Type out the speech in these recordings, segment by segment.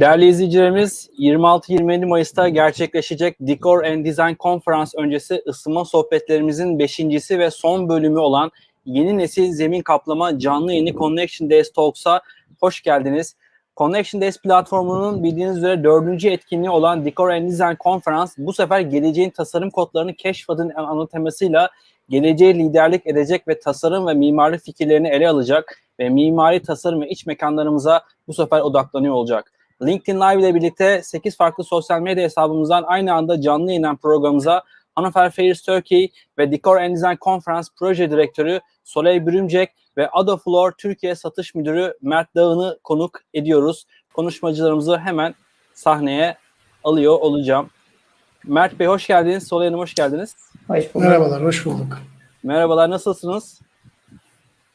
Değerli izleyicilerimiz 26-27 Mayıs'ta gerçekleşecek Decor and Design Konferans öncesi ısınma sohbetlerimizin beşincisi ve son bölümü olan yeni nesil zemin kaplama canlı yayını Connection Days Talks'a hoş geldiniz. Connection Days platformunun bildiğiniz üzere dördüncü etkinliği olan Decor and Design Konferans bu sefer geleceğin tasarım kodlarını keşfedin ana temasıyla geleceğe liderlik edecek ve tasarım ve mimari fikirlerini ele alacak ve mimari tasarım ve iç mekanlarımıza bu sefer odaklanıyor olacak. LinkedIn Live ile birlikte 8 farklı sosyal medya hesabımızdan aynı anda canlı yayınlanan programımıza Hannover Fairs Turkey ve Decor and Design Conference Proje Direktörü Soleil Bürümcek ve Adoflor Türkiye Satış Müdürü Mert Dağın'ı konuk ediyoruz. Konuşmacılarımızı hemen sahneye alıyor olacağım. Mert Bey hoş geldiniz. Soleil Hanım hoş geldiniz. Hoş bulduk. Merhabalar, hoş bulduk. Merhabalar, nasılsınız?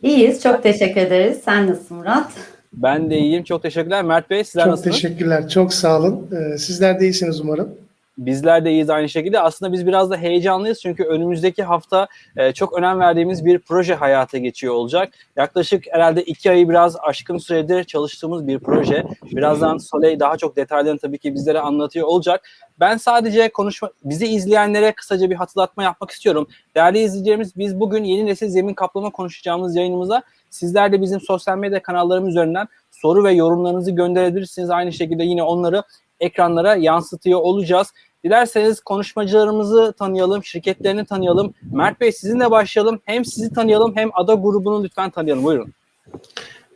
İyiyiz, çok teşekkür ederiz. Sen nasılsın Murat? Ben de iyiyim. Çok teşekkürler. Mert Bey sizler Çok nasılsınız? teşekkürler, çok sağ olun. Ee, sizler de iyisiniz umarım. Bizler de iyiyiz aynı şekilde. Aslında biz biraz da heyecanlıyız çünkü önümüzdeki hafta e, çok önem verdiğimiz bir proje hayata geçiyor olacak. Yaklaşık herhalde iki ayı biraz aşkın süredir çalıştığımız bir proje. Birazdan Soleil daha çok detaylarını tabii ki bizlere anlatıyor olacak. Ben sadece konuşma, bizi izleyenlere kısaca bir hatırlatma yapmak istiyorum. Değerli izleyicilerimiz biz bugün yeni nesil zemin kaplama konuşacağımız yayınımıza sizler de bizim sosyal medya kanallarımız üzerinden soru ve yorumlarınızı gönderebilirsiniz. Aynı şekilde yine onları ekranlara yansıtıyor olacağız. Dilerseniz konuşmacılarımızı tanıyalım, şirketlerini tanıyalım. Mert Bey sizinle başlayalım. Hem sizi tanıyalım hem Ada grubunu lütfen tanıyalım. Buyurun.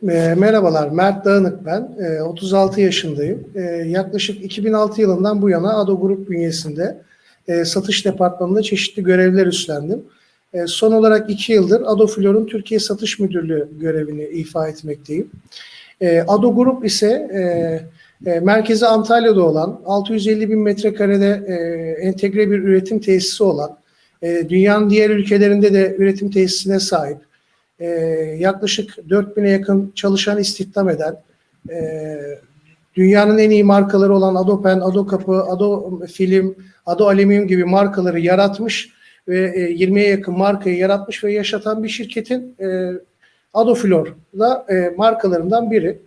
Ee, merhabalar, Mert Dağınık ben. Ee, 36 yaşındayım. Ee, yaklaşık 2006 yılından bu yana ADO Grup bünyesinde e, satış departmanında çeşitli görevler üstlendim. Son olarak 2 yıldır ADO Flor'un Türkiye Satış Müdürlüğü görevini ifa etmekteyim. ADO Grup ise e, e, merkezi Antalya'da olan 650 bin metrekarede e, entegre bir üretim tesisi olan, e, dünyanın diğer ülkelerinde de üretim tesisine sahip, e, yaklaşık 4000'e yakın çalışan istihdam eden, e, dünyanın en iyi markaları olan Adopen, Ado Kapı, Ado Film, Ado Alüminyum gibi markaları yaratmış ve e, 20'ye yakın markayı yaratmış ve yaşatan bir şirketin e, Adoflor'da e, markalarından biri.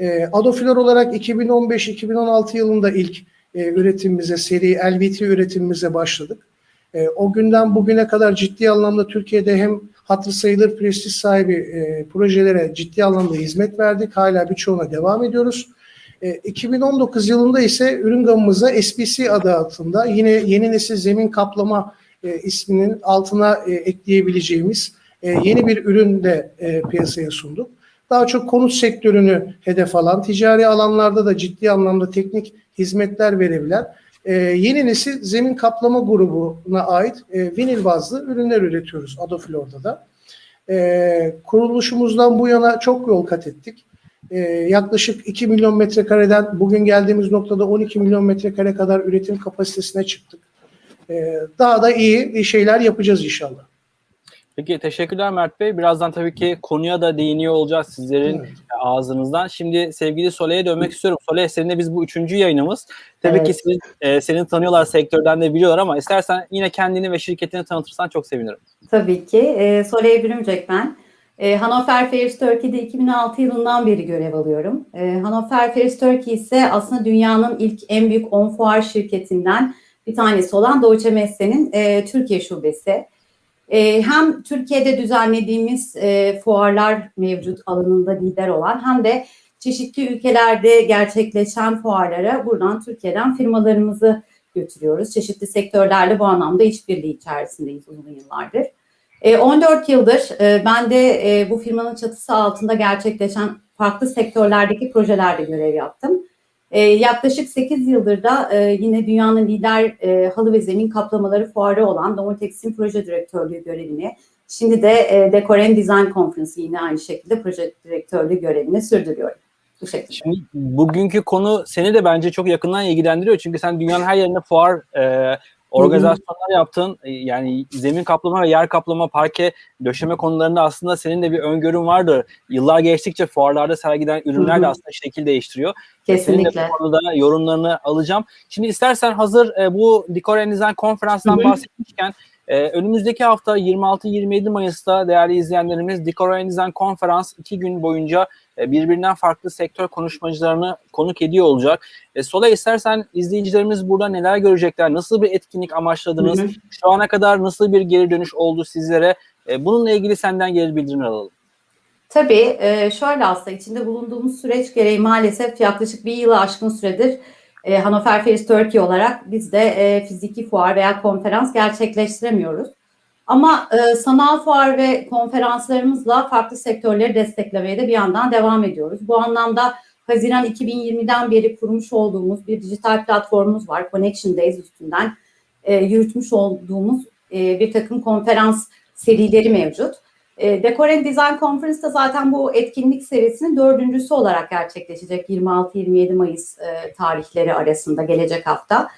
E, Adoflor olarak 2015-2016 yılında ilk e, üretimimize, seri LVT üretimimize başladık. E, o günden bugüne kadar ciddi anlamda Türkiye'de hem hatırı sayılır prestij sahibi e, projelere ciddi anlamda hizmet verdik. Hala birçoğuna devam ediyoruz. E, 2019 yılında ise ürün gamımıza SPC adı altında yine yeni nesil zemin kaplama e, isminin altına e, ekleyebileceğimiz e, yeni bir ürün de e, piyasaya sunduk. Daha çok konut sektörünü hedef alan, ticari alanlarda da ciddi anlamda teknik hizmetler verebilen e, yeni nesil zemin kaplama grubuna ait e, vinil bazlı ürünler üretiyoruz Adoflor'da da. E, kuruluşumuzdan bu yana çok yol kat ettik. E, yaklaşık 2 milyon metrekareden bugün geldiğimiz noktada 12 milyon metrekare kadar üretim kapasitesine çıktık. E, daha da iyi şeyler yapacağız inşallah. Peki teşekkürler Mert Bey. Birazdan tabii ki konuya da değiniyor olacağız sizlerin Evet. ağzınızdan. Şimdi sevgili Soleil'e dönmek istiyorum. Soleil seninle biz bu üçüncü yayınımız. Tabii Evet. ki senin, e, seni tanıyorlar sektörden de biliyorlar ama istersen yine kendini ve şirketini tanıtırsan çok sevinirim. Tabii ki. E, Soleil Bürümcek ben. E, Hannover Fairs Turkey'de 2006 yılından beri görev alıyorum. E, Hannover Fairs Turkey ise aslında dünyanın ilk en büyük on fuar şirketinden bir tanesi olan Deutsche Messe'nin e, Türkiye şubesi. E, hem Türkiye'de düzenlediğimiz e, fuarlar mevcut alanında lider olan hem de çeşitli ülkelerde gerçekleşen fuarlara buradan Türkiye'den firmalarımızı götürüyoruz. Çeşitli sektörlerle bu anlamda işbirliği içerisindeyiz uzun yıllardır. E, 14 yıldır e, ben de e, bu firmanın çatısı altında gerçekleşen farklı sektörlerdeki projelerde görev yaptım. E, yaklaşık 8 yıldır da e, yine dünyanın lider e, halı ve zemin kaplamaları fuarı olan Domotex'in proje direktörlüğü görevini, şimdi de e, Decor and Design Conference yine aynı şekilde proje direktörlüğü görevini sürdürüyorum. Bu şekilde. Şimdi bugünkü konu seni de bence çok yakından ilgilendiriyor. Çünkü sen dünyanın her yerinde fuar e, organizasyonlar yaptın. E, Yani zemin kaplama ve yer kaplama, parke, döşeme konularında aslında senin de bir öngörün vardır. Yıllar geçtikçe fuarlarda sergilenen ürünler de aslında şekil değiştiriyor. Senin de Kesinlikle. bu konuda yorumlarını alacağım. Şimdi istersen hazır e, bu Decor and Design bahsetmişken Ee, önümüzdeki hafta 26-27 Mayıs'ta değerli izleyenlerimiz Decor and Design Konferans iki gün boyunca e, birbirinden farklı sektör konuşmacılarını konuk ediyor olacak. E, Sola istersen izleyicilerimiz burada neler görecekler, nasıl bir etkinlik amaçladınız, Hı hı. şu ana kadar nasıl bir geri dönüş oldu sizlere? E, bununla ilgili senden geri bildirim alalım. Tabii e, şöyle aslında içinde bulunduğumuz süreç gereği maalesef yaklaşık bir yılı aşkın süredir e, Hannover Fest Turkey olarak biz de e, fiziki fuar veya konferans gerçekleştiremiyoruz. Ama e, sanal fuar ve konferanslarımızla farklı sektörleri desteklemeye de bir yandan devam ediyoruz. Bu anlamda Haziran 2020'den beri kurmuş olduğumuz bir dijital platformumuz var. Connection Days üstünden e, yürütmüş olduğumuz e, bir takım konferans serileri mevcut. E, Decor and Design Conference da zaten bu etkinlik serisinin dördüncüsü olarak gerçekleşecek 26-27 Mayıs e, tarihleri arasında gelecek hafta.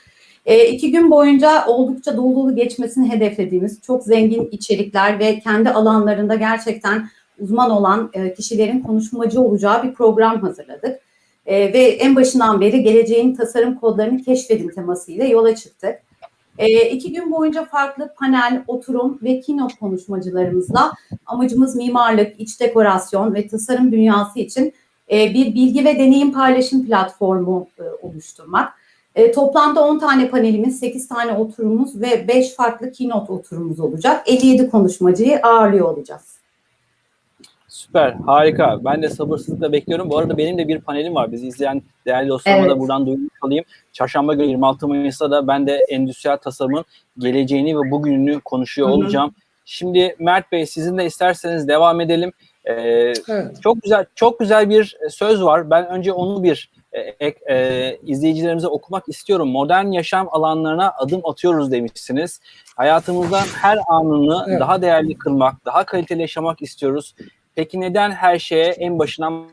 E, iki gün boyunca oldukça dolu dolu geçmesini hedeflediğimiz çok zengin içerikler ve kendi alanlarında gerçekten uzman olan e, kişilerin konuşmacı olacağı bir program hazırladık. E, ve en başından beri geleceğin tasarım kodlarını keşfedin temasıyla yola çıktık. E, iki gün boyunca farklı panel, oturum ve keynote konuşmacılarımızla amacımız mimarlık, iç dekorasyon ve tasarım dünyası için e, bir bilgi ve deneyim paylaşım platformu e, oluşturmak. E, toplamda 10 tane panelimiz, 8 tane oturumumuz ve 5 farklı keynote oturumumuz olacak. 57 konuşmacıyı ağırlıyor olacağız. Süper, harika. Ben de sabırsızlıkla bekliyorum. Bu arada benim de bir panelim var. Bizi izleyen değerli dostlarıma Evet. da buradan duyurmuş olayım. Çarşamba günü 26 Mayıs'ta da ben de endüstriyel tasarımın geleceğini ve bugününü konuşuyor Hı hı. olacağım. Şimdi Mert Bey sizin de isterseniz devam edelim. Ee, Evet. çok güzel çok güzel bir söz var. Ben önce onu bir e, e, izleyicilerimize okumak istiyorum. Modern yaşam alanlarına adım atıyoruz demişsiniz. Hayatımızdan her anını Evet. daha değerli kılmak, daha kaliteli yaşamak istiyoruz. Peki neden her şeye en başından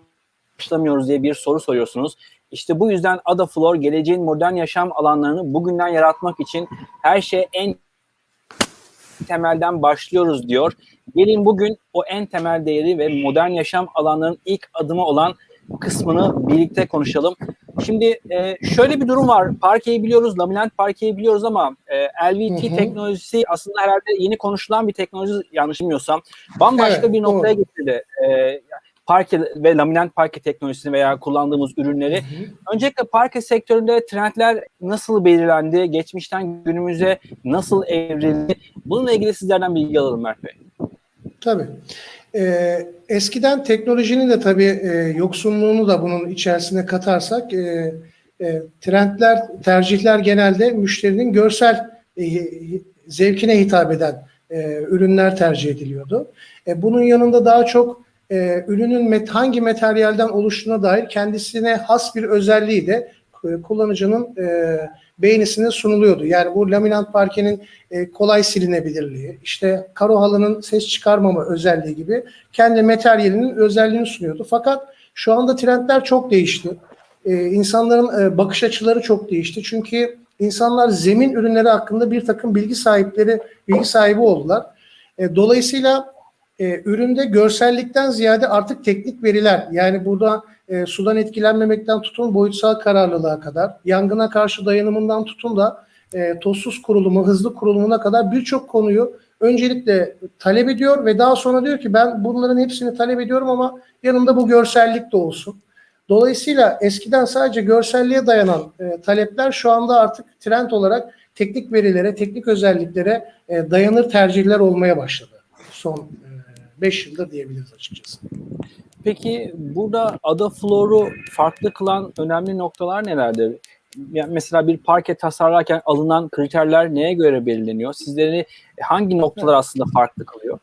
başlamıyoruz diye bir soru soruyorsunuz. İşte bu yüzden Ada Flor geleceğin modern yaşam alanlarını bugünden yaratmak için her şeye en temelden başlıyoruz diyor. Gelin bugün o en temel değeri ve modern yaşam alanlarının ilk adımı olan kısmını birlikte konuşalım. Şimdi e, şöyle bir durum var. Parkeyi biliyoruz, laminat parkeyi biliyoruz ama e, LVT Hı hı. teknolojisi aslında herhalde yeni konuşulan bir teknoloji yanlış bilmiyorsam. Bambaşka Evet, bir noktaya doğru. getirdi. E, parke ve laminat parke teknolojisini veya kullandığımız ürünleri. Öncelikle parke sektöründe trendler nasıl belirlendi? Geçmişten günümüze nasıl evrildi? Bununla ilgili sizlerden bilgi alalım Mert Bey. Tabii. Ee, eskiden teknolojinin de tabii e, yoksunluğunu da bunun içerisine katarsak e, e, trendler, tercihler genelde müşterinin görsel e, zevkine hitap eden e, ürünler tercih ediliyordu. E, bunun yanında daha çok e, ürünün met, hangi materyalden oluştuğuna dair kendisine has bir özelliği de e, kullanıcının e, beğenisine sunuluyordu. Yani bu laminat parkenin e, kolay silinebilirliği, işte karo halının ses çıkarmama özelliği gibi kendi materyalinin özelliğini sunuyordu. Fakat şu anda trendler çok değişti. E, insanların e, bakış açıları çok değişti. Çünkü insanlar zemin ürünleri hakkında bir takım bilgi sahipleri, bilgi sahibi oldular. E, dolayısıyla e, üründe görsellikten ziyade artık teknik veriler yani burada e, sudan etkilenmemekten tutun boyutsal kararlılığa kadar, yangına karşı dayanımından tutun da e, tozsuz kurulumu, hızlı kurulumuna kadar birçok konuyu öncelikle talep ediyor ve daha sonra diyor ki ben bunların hepsini talep ediyorum ama yanında bu görsellik de olsun. Dolayısıyla eskiden sadece görselliğe dayanan e, talepler şu anda artık trend olarak teknik verilere, teknik özelliklere e, dayanır tercihler olmaya başladı. Son 5 yılda diyebiliriz açıkçası. Peki burada Ada Flor'u farklı kılan önemli noktalar nelerdir? Yani mesela bir parke tasarlarken alınan kriterler neye göre belirleniyor? Sizleri hangi noktalar aslında farklı kılıyor?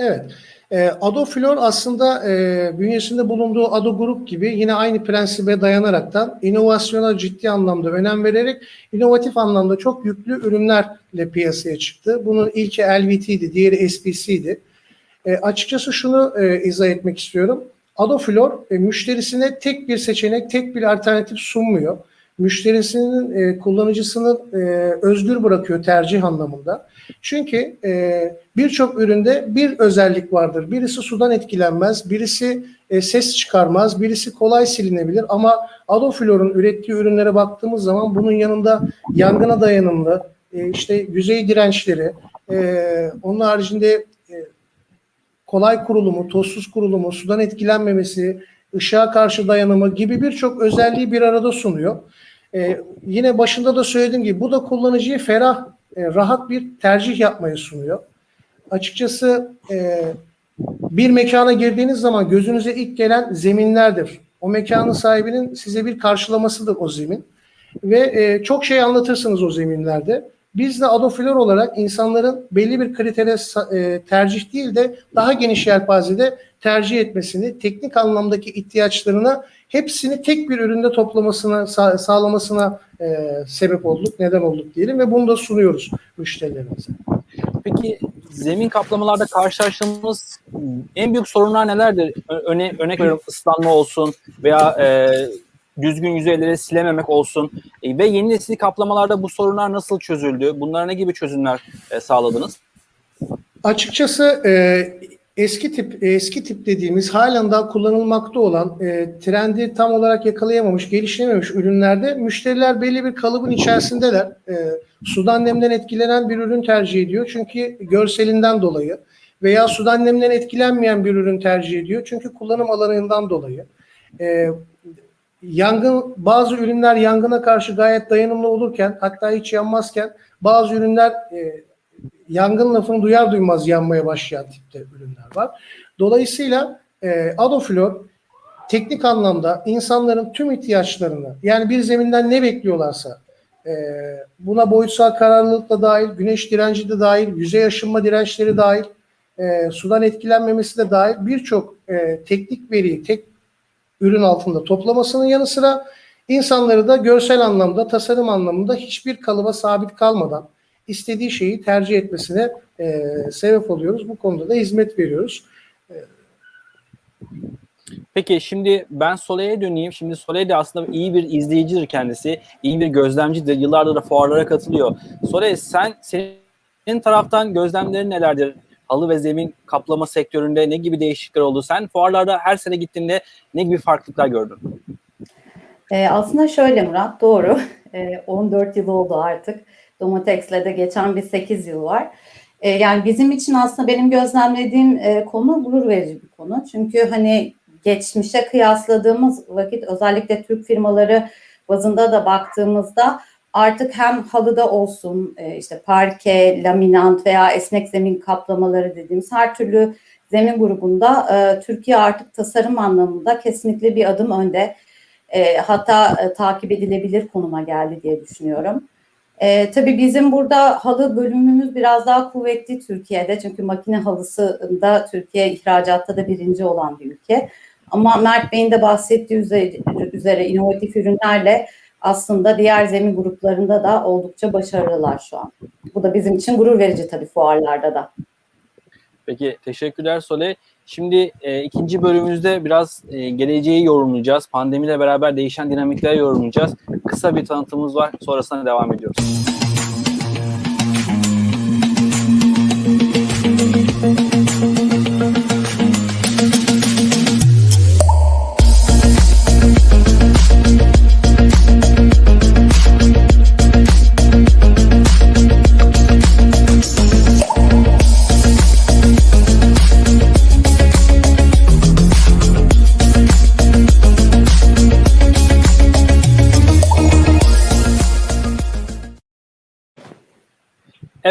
Evet. E, Adoflor aslında e, bünyesinde bulunduğu Ado Grup gibi yine aynı prensibe dayanaraktan inovasyona ciddi anlamda önem vererek inovatif anlamda çok yüklü ürünlerle piyasaya çıktı. Bunun ilki LVT'di, diğeri SPC'di. E, açıkçası şunu e, izah etmek istiyorum. Adoflor e, müşterisine tek bir seçenek, tek bir alternatif sunmuyor. Müşterisinin, e, kullanıcısını e, özgür bırakıyor tercih anlamında. Çünkü e, birçok üründe bir özellik vardır. Birisi sudan etkilenmez, birisi e, ses çıkarmaz, birisi kolay silinebilir. Ama Adoflor'un ürettiği ürünlere baktığımız zaman bunun yanında yangına dayanımlı, e, işte yüzey dirençleri, Ee, onun haricinde e, kolay kurulumu, tozsuz kurulumu, sudan etkilenmemesi, ışığa karşı dayanımı gibi birçok özelliği bir arada sunuyor. Ee, yine başında da söylediğim gibi bu da kullanıcıya ferah, e, rahat bir tercih yapmayı sunuyor. Açıkçası e, bir mekana girdiğiniz zaman gözünüze ilk gelen zeminlerdir. O mekanın sahibinin size bir karşılamasıdır o zemin. Ve e, çok şey anlatırsınız o zeminlerde. Biz de Adoflor olarak insanların belli bir kritere e, tercih değil de daha geniş yelpazede tercih etmesini, teknik anlamdaki ihtiyaçlarına hepsini tek bir üründe toplamasına, sa- sağlamasına e, sebep olduk, neden olduk diyelim ve bunu da sunuyoruz müşterilerimize. Peki zemin kaplamalarda karşılaştığımız en büyük sorunlar nelerdir? Öne, örnek veriyorum ıslanma olsun veya e, düzgün yüzeyleri silememek olsun. E, ve yeni nesil kaplamalarda bu sorunlar nasıl çözüldü? Bunlara ne gibi çözümler e, sağladınız? Açıkçası e, eski tip eski tip dediğimiz halen daha kullanılmakta olan e, trendi tam olarak yakalayamamış, geliştirememiş ürünlerde müşteriler belli bir kalıbın içerisindeler. E, sudan nemden etkilenen bir ürün tercih ediyor çünkü görselinden dolayı veya sudan nemden etkilenmeyen bir ürün tercih ediyor çünkü kullanım alanından dolayı. E, yangın bazı ürünler yangına karşı gayet dayanımlı olurken hatta hiç yanmazken bazı ürünler e, yangın lafını duyar duymaz yanmaya başlayan tipte ürünler var. Dolayısıyla e, Adoflor teknik anlamda insanların tüm ihtiyaçlarını yani bir zeminden ne bekliyorlarsa e, buna boyutsal kararlılık da dahil, güneş direnci de dahil, yüzey aşınma dirençleri dahil, e, sudan etkilenmemesi de dahil birçok e, teknik veriyi tek ürün altında toplamasının yanı sıra insanları da görsel anlamda, tasarım anlamında hiçbir kalıba sabit kalmadan istediği şeyi tercih etmesine e, sebep oluyoruz. Bu konuda da hizmet veriyoruz. Peki şimdi ben Soleil'e döneyim. Şimdi Soleil de aslında iyi bir izleyicidir kendisi. iyi bir gözlemcidir. Yıllardır da fuarlara katılıyor. Soleil sen senin taraftan gözlemlerin nelerdir? Halı ve zemin kaplama sektöründe ne gibi değişiklikler oldu? Sen fuarlarda her sene gittiğinde ne gibi farklılıklar gördün? Ee, aslında şöyle Murat, doğru. Ee, 14 yıl oldu artık. Domatex'le de geçen bir 8 yıl var. Ee, yani bizim için aslında benim gözlemlediğim e, konu gurur verici bir konu. Çünkü hani geçmişe kıyasladığımız vakit özellikle Türk firmaları bazında da baktığımızda artık hem halıda olsun e, işte parke, laminant veya esnek zemin kaplamaları dediğimiz her türlü zemin grubunda e, Türkiye artık tasarım anlamında kesinlikle bir adım önde. E, hatta takip edilebilir konuma geldi diye düşünüyorum. E, tabii bizim burada halı bölümümüz biraz daha kuvvetli Türkiye'de. Çünkü makine halısında Türkiye ihracatta da birinci olan bir ülke. Ama Mert Bey'in de bahsettiği üzere, üzere inovatif ürünlerle aslında diğer zemin gruplarında da oldukça başarılılar şu an. Bu da bizim için gurur verici tabii fuarlarda da. Peki teşekkürler Soleil. Şimdi e, ikinci bölümümüzde biraz e, geleceği yorumlayacağız. Pandemiyle beraber değişen dinamikleri yorumlayacağız. Kısa bir tanıtımımız var. Sonrasında devam ediyoruz.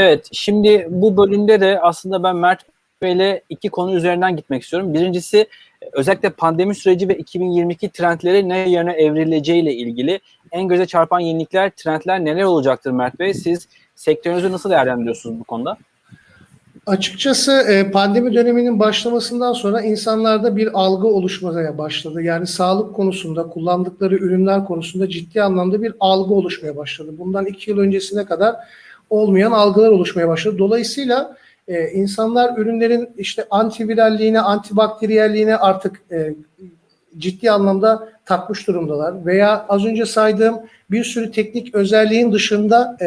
Evet, şimdi bu bölümde de aslında ben Mert Bey'le iki konu üzerinden gitmek istiyorum. Birincisi özellikle pandemi süreci ve 2022 trendleri ne yöne evrileceğiyle ilgili en göze çarpan yenilikler, trendler neler olacaktır Mert Bey? Siz sektörünüzü nasıl değerlendiriyorsunuz bu konuda? Açıkçası e, pandemi döneminin başlamasından sonra insanlarda bir algı oluşmaya başladı. Yani sağlık konusunda, kullandıkları ürünler konusunda ciddi anlamda bir algı oluşmaya başladı. Bundan iki yıl öncesine kadar olmayan algılar oluşmaya başladı. Dolayısıyla e, insanlar ürünlerin işte antiviralliğine, antibakteriyelliğine artık e, ciddi anlamda takmış durumdalar. Veya az önce saydığım bir sürü teknik özelliğin dışında e,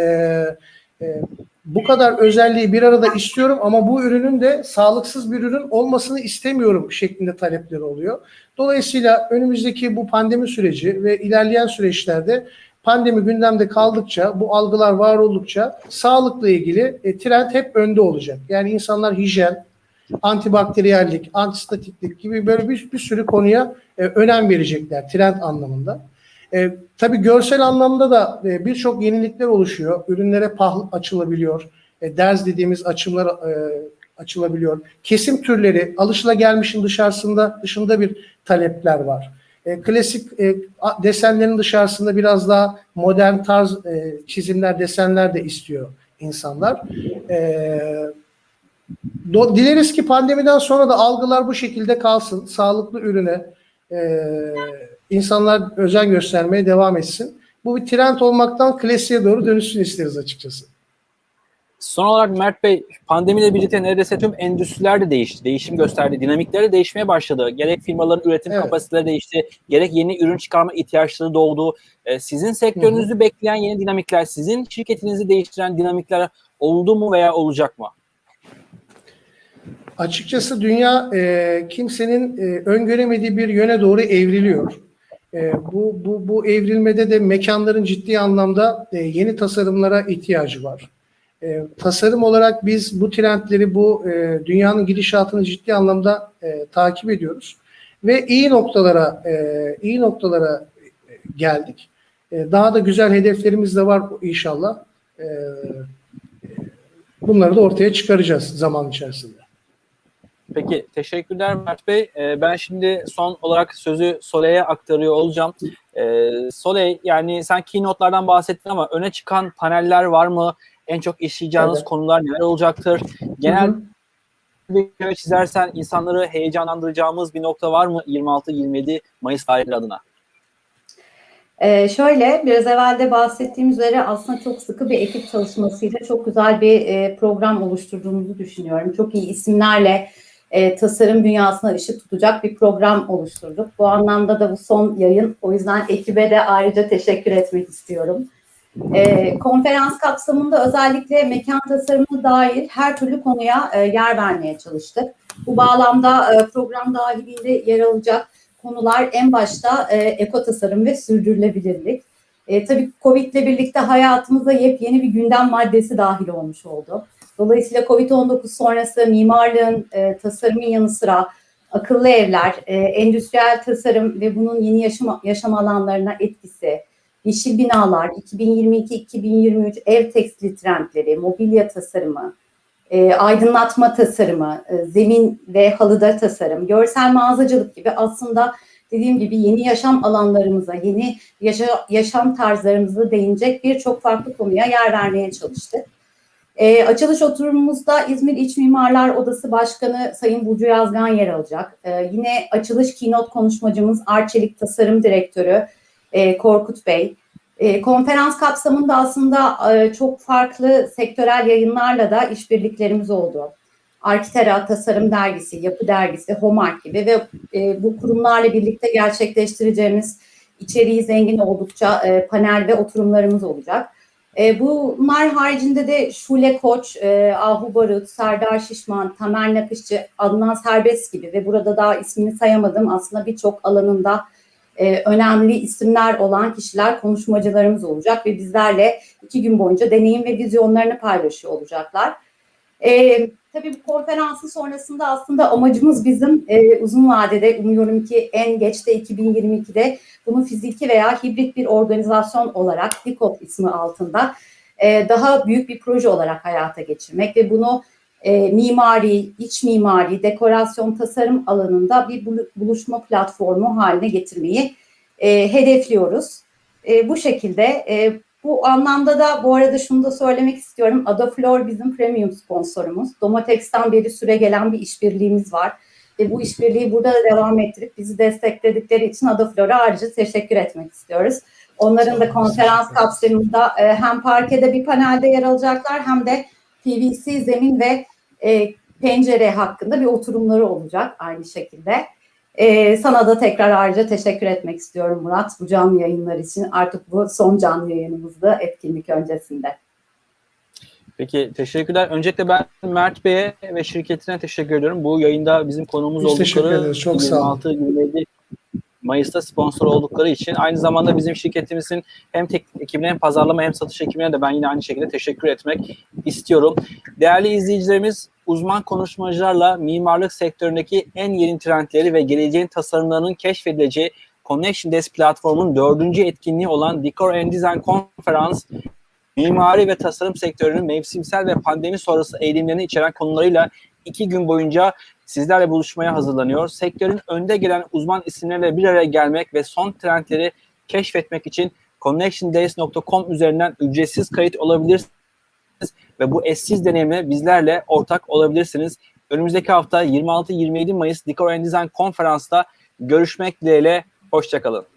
e, bu kadar özelliği bir arada istiyorum ama bu ürünün de sağlıksız bir ürün olmasını istemiyorum şeklinde talepleri oluyor. Dolayısıyla önümüzdeki bu pandemi süreci ve ilerleyen süreçlerde pandemi gündemde kaldıkça, bu algılar var oldukça sağlıkla ilgili e, trend hep önde olacak. Yani insanlar hijyen, antibakteriyellik, antistatiklik gibi böyle bir, bir sürü konuya e, önem verecekler trend anlamında. E, tabii görsel anlamda da e, birçok yenilikler oluşuyor. Ürünlere pah açılabiliyor. E, derz dediğimiz açımlar e, açılabiliyor. Kesim türleri alışılagelmişin dışarısında dışında bir talepler var. E, klasik e, desenlerin dışarısında biraz daha modern tarz e, çizimler, desenler de istiyor insanlar. E, do- dileriz ki pandemiden sonra da algılar bu şekilde kalsın. Sağlıklı ürüne e, insanlar özen göstermeye devam etsin. Bu bir trend olmaktan klasiğe doğru dönüşsün isteriz açıkçası. Son olarak Mert Bey, pandemiyle birlikte neredeyse tüm endüstriler de değişti. Değişim gösterdi. Dinamikleri de değişmeye başladı. Gerek firmaların üretim Evet. kapasiteleri değişti. Gerek yeni ürün çıkarma ihtiyaçları doğdu. Ee, sizin sektörünüzü bekleyen yeni dinamikler, sizin şirketinizi değiştiren dinamikler oldu mu veya olacak mı? Açıkçası dünya e, kimsenin e, öngöremediği bir yöne doğru evriliyor. E, bu, bu, bu evrilmede de mekanların ciddi anlamda e, yeni tasarımlara ihtiyacı var. E, tasarım olarak biz bu trendleri, bu e, dünyanın gidişatını ciddi anlamda e, takip ediyoruz ve iyi noktalara e, iyi noktalara e, geldik. E, daha da güzel hedeflerimiz de var inşallah. E, bunları da ortaya çıkaracağız zaman içerisinde. Peki teşekkürler Mert Bey. Ee, ben şimdi son olarak sözü Soleil'e aktarıyor olacağım. Ee, Soleil yani sen keynote'lardan bahsettin ama öne çıkan paneller var mı? En çok işleyeceğiniz Evet. konular neler olacaktır? Genel bir çizersen insanları heyecanlandıracağımız bir nokta var mı 26-27 Mayıs tarihleri adına? Ee, şöyle biraz evvel de bahsettiğim üzere aslında çok sıkı bir ekip çalışmasıyla çok güzel bir e, program oluşturduğumuzu düşünüyorum. Çok iyi isimlerle e, tasarım dünyasına ışık tutacak bir program oluşturduk. Bu anlamda da bu son yayın. O yüzden ekibe de ayrıca teşekkür etmek istiyorum. E, konferans kapsamında özellikle mekan tasarımına dair her türlü konuya e, yer vermeye çalıştık. Bu bağlamda e, program dahilinde yer alacak konular en başta e, eko tasarım ve sürdürülebilirlik. E, tabii Covid ile birlikte hayatımıza yepyeni bir gündem maddesi dahil olmuş oldu. Dolayısıyla Covid-19 sonrası mimarlığın, e, tasarımın yanı sıra akıllı evler, e, endüstriyel tasarım ve bunun yeni yaşam, yaşam alanlarına etkisi, yeşil binalar, 2022-2023 ev tekstili trendleri, mobilya tasarımı, e, aydınlatma tasarımı, e, zemin ve halıda tasarım, görsel mağazacılık gibi aslında dediğim gibi yeni yaşam alanlarımıza, yeni yaşa- yaşam tarzlarımıza değinecek birçok farklı konuya yer vermeye çalıştık. E, açılış oturumumuzda İzmir İç Mimarlar Odası Başkanı Sayın Burcu Yazgan yer alacak. E, yine açılış keynote konuşmacımız Arçelik Tasarım Direktörü e, Korkut Bey. E, konferans kapsamında aslında e, çok farklı sektörel yayınlarla da işbirliklerimiz oldu. Arkitera, Tasarım Dergisi, Yapı Dergisi, Homark gibi ve e, bu kurumlarla birlikte gerçekleştireceğimiz içeriği zengin oldukça e, panel ve oturumlarımız olacak. E, bunlar haricinde de Şule Koç, e, Ahu Barut, Serdar Şişman, Tamer Nakışçı, Adnan Serbest gibi ve burada daha ismini sayamadım aslında birçok alanında e, önemli isimler olan kişiler konuşmacılarımız olacak ve bizlerle iki gün boyunca deneyim ve vizyonlarını paylaşıyor olacaklar. E, tabii bu konferansın sonrasında aslında amacımız bizim e, uzun vadede umuyorum ki en geç de 2022'de bunu fiziki veya hibrit bir organizasyon olarak DİKOP ismi altında e, daha büyük bir proje olarak hayata geçirmek ve bunu e, mimari, iç mimari, dekorasyon, tasarım alanında bir bulu- buluşma platformu haline getirmeyi e, hedefliyoruz. E, bu şekilde e, bu anlamda da bu arada şunu da söylemek istiyorum. Adaflor bizim premium sponsorumuz. Domatex'ten beri süre gelen bir işbirliğimiz var. Ve bu işbirliği burada da devam ettirip bizi destekledikleri için Adaflor'a ayrıca teşekkür etmek istiyoruz. Onların da konferans kapsamında e, hem parkede bir panelde yer alacaklar hem de PVC zemin ve e, pencere hakkında bir oturumları olacak aynı şekilde. E, sana da tekrar ayrıca teşekkür etmek istiyorum Murat bu canlı yayınlar için. Artık bu son canlı yayınımızdı etkinlik öncesinde. Peki teşekkürler. Öncelikle ben Mert Bey'e ve şirketine teşekkür ediyorum. Bu yayında bizim konuğumuz Biz teşekkür oldukları ederiz. Çok sağ olun. 26 27 Mayıs'ta sponsor oldukları için aynı zamanda bizim şirketimizin hem teknik ekibine hem pazarlama hem satış ekibine de ben yine aynı şekilde teşekkür etmek istiyorum. Değerli izleyicilerimiz uzman konuşmacılarla mimarlık sektöründeki en yeni trendleri ve geleceğin tasarımlarının keşfedileceği Connection Desk platformunun dördüncü etkinliği olan Decor and Design Konferans mimari ve tasarım sektörünün mevsimsel ve pandemi sonrası eğilimlerini içeren konularıyla iki gün boyunca sizlerle buluşmaya hazırlanıyor. Sektörün önde gelen uzman isimlerle bir araya gelmek ve son trendleri keşfetmek için connectiondays.com üzerinden ücretsiz kayıt olabilirsiniz ve bu eşsiz deneyimle bizlerle ortak olabilirsiniz. Önümüzdeki hafta 26-27 Mayıs Decor and Design konferansta görüşmek dileğiyle. Hoşçakalın.